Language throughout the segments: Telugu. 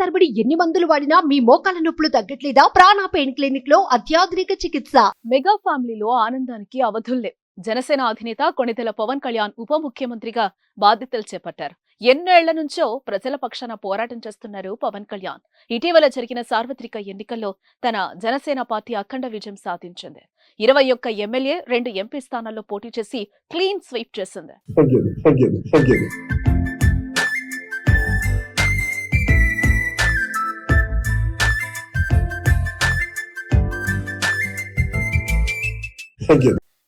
తరబడి ఎన్ని మందులు వాడినా మీ మోకాల నొప్పులు తగ్గట్లేదా? ప్రాణ పెయిన్ క్లినిక్లో అత్యాధునిక చికిత్స. మెగా ఫ్యామిలీలో ఆనందానికి అవధుల్లే జనసేన అధినేత కొణిదెల పవన్ కళ్యాణ్ ఉప ముఖ్యమంత్రిగా బాధ్యతలు చేపట్టారు. ఎన్నేళ్ళ నుంచో ప్రజల పక్షాన పోరాటం చేస్తున్నారు పవన్ కళ్యాణ్. ఇటీవల జరిగిన సార్వత్రిక ఎన్నికల్లో తన జనసేన పార్టీ అఖండ విజయం సాధించింది. ఇరవై ఒక్క ఎమ్మెల్యే రెండు ఎంపీ స్థానాల్లో పోటీ చేసి క్లీన్ స్వీప్ చేసింది.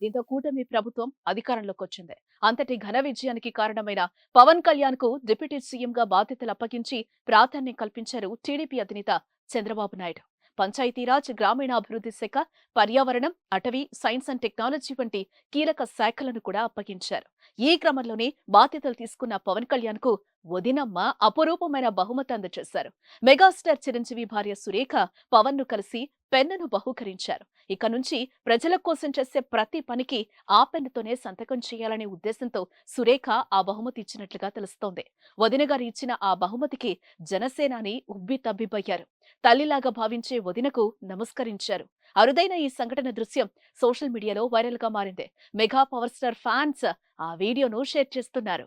దీంతో కూటమి ప్రభుత్వం అధికారంలోకి వచ్చింది. అంతటి ఘన విజయానికి కారణమైన పవన్ కళ్యాణ్కు డిప్యూటీ సీఎంగా బాధ్యతలు అప్పగించి ప్రాధాన్యం కల్పించారు టీడీపీ అధినేత చంద్రబాబు నాయుడు. పంచాయతీరాజ్ గ్రామీణాభివృద్ధి శాఖ పర్యావరణం అటవీ సైన్స్ అండ్ టెక్నాలజీ వంటి కీలక శాఖలను కూడా అప్పగించారు. ఈ క్రమంలోనే బాధ్యతలు తీసుకున్న పవన్ కళ్యాణ్కు వదినమ్మ అపురూపమైన బహుమతి అందజేశారు. మెగాస్టార్ చిరంజీవి భార్య సురేఖ పవన్ను కలిసి పెన్నును బహూకరించారు. ఇక నుంచి ప్రజల కోసం చేసే ప్రతి పనికి ఆ పెన్నుతోనే సంతకం చేయాలనే ఉద్దేశంతో సురేఖ ఆ బహుమతి ఇచ్చినట్లుగా తెలుస్తోంది. వదిన గారు ఇచ్చిన ఆ బహుమతికి జనసేనాని ఉబ్బి తబ్బిబ్బయ్యారు తల్లిలాగా భావించే వదినకు నమస్కరించారు. అరుదైన ఈ సంఘటన దృశ్యం సోషల్ మీడియాలో వైరల్గా మారింది. మెగా పవర్ స్టార్ ఫ్యాన్స్ ఆ వీడియోను షేర్ చేస్తున్నారు.